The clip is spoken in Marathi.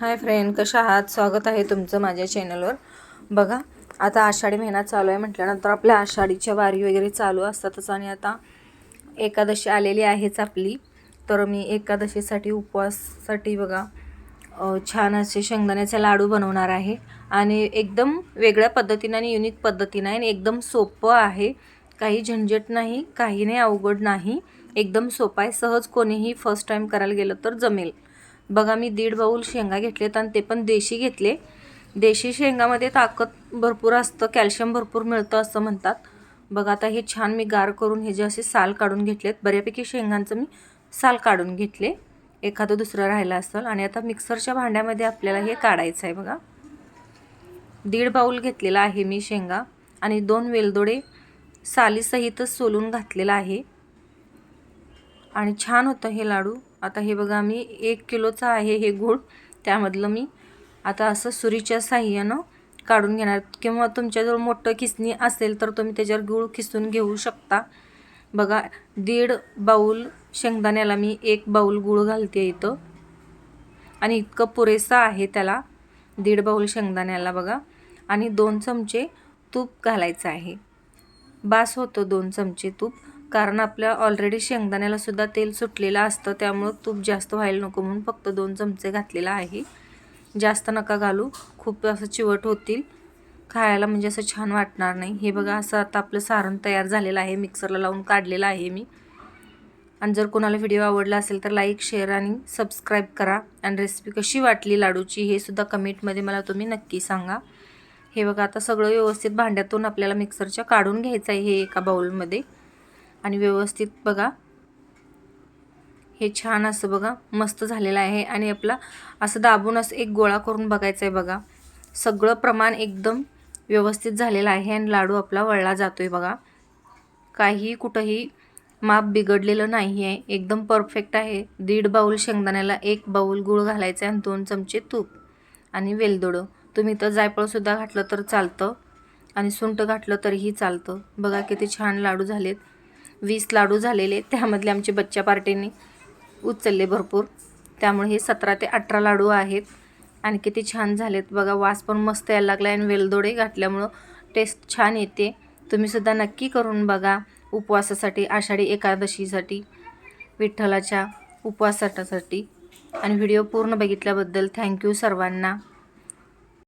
हाय फ्रेंड कशा आहात? स्वागत आहे तुमचं माझ्या चॅनलवर. बघा आता आषाढी महिना चालू आहे म्हटल्यानंतर आपल्या आषाढीच्या वारी वगैरे चालू असतातच आणि आता एकादशी आलेली आहेच आपली. तर मी एकादशीसाठी उपवाससाठी बघा छान असे शेंगदाण्याचे लाडू बनवणार आहे. आणि एकदम वेगळ्या पद्धतीनं आणि युनिक पद्धतीनं आहे आणि एकदम सोपं आहे. काही झंझट नाही काही नाही अवघड नाही. एकदम सोपं आहे. सहज कोणीही फर्स्ट टाईम करायला गेलं तर जमेल. बघा मी दीड बाऊल शेंगा घेतलेत आणि ते पण देशी घेतले. देशी शेंगामध्ये ताकद भरपूर असतं कॅल्शियम भरपूर मिळतं असं म्हणतात. बघा आता हे छान मी गार करून हे जे असे साल काढून घेतलेत बऱ्यापैकी शेंगांचं मी साल काढून घेतले. एखादं दुसरं राहिलं असेल आणि आता मिक्सरच्या भांड्यामध्ये आपल्याला हे काढायचं आहे बघा. दीड बाऊल घेतलेला आहे मी शेंगा आणि दोन वेलदोडे सालीसहितच सोलून घातलेला आहे. आणि छान होतं हे लाडू. आता हे बघा मी एक किलोचं आहे हे गूळ त्यामधलं मी आता असं सुरीच्या साह्यानं काढून घेणार. किंवा तुमच्याजवळ मोठं किसणी असेल तर तुम्ही त्याच्यावर गूळ किसून घेऊ शकता. बघा दीड बाऊल शेंगदाण्याला मी एक बाऊल गूळ घालते इथं. आणि इतकं पुरेसं आहे त्याला दीड बाऊल शेंगदाण्याला बघा. आणि दोन चमचे तूप घालायचं आहे. बास होतं दोन चमचे तूप. कारण आपल्या ऑलरेडी शेंगदाण्याला सुद्धा तेल सुटलेलं असतं त्यामुळं तूप जास्त व्हायला नको म्हणून फक्त दोन चमचे घातलेला आहे. जास्त नका घालू खूप असं चिवट होतील. खायला म्हणजे असं छान वाटणार नाही. हे बघा असं आता आपलं सारण तयार झालेलं आहे. मिक्सरला लावून काढलेलं आहे मी. आणि जर कोणाला व्हिडिओ आवडला असेल तर लाईक शेअर आणि सबस्क्राईब करा. आणि रेसिपी कशी वाटली लाडूची हे सुद्धा कमेंटमध्ये मला तुम्ही नक्की सांगा. हे बघा आता सगळं व्यवस्थित भांड्यातून आपल्याला मिक्सरच्या काढून घ्यायचं आहे हे एका बाऊलमध्ये आणि व्यवस्थित बघा. हे छान असं बघा मस्त झालेलं आहे आणि आपला असं दाबून असं एक गोळा करून बघायचं आहे बघा. सगळं प्रमाण एकदम व्यवस्थित झालेलं आहे आणि लाडू आपला वळला जातो आहे बघा. काही कुठंही माप बिघडलेलं नाही आहे एकदम परफेक्ट आहे. दीड बाऊल शेंगदाण्याला एक बाऊल गूळ घालायचं आहे आणि दोन चमचे तूप आणि वेलदोडं. तुम्ही तर जायफळसुद्धा घातलं तर चालतं आणि सुंठ घातलं तरीही चालतं. बघा किती छान लाडू झालेत. वीस लाडू झालेले त्यामधले आमचे बच्चा पार्टीने उचलले भरपूर. त्यामुळे हे सतरा ते अठरा लाडू आहेत. आणि किती छान झालेत. बघा वास पण मस्त यायला लागला आणि वेलदोडे घातल्यामुळं टेस्ट छान येते. तुम्हीसुद्धा नक्की करून बघा उपवासासाठी आषाढी एकादशीसाठी विठ्ठलाच्या उपवासासाठी. आणि व्हिडिओ पूर्ण बघितल्याबद्दल थँक्यू सर्वांना.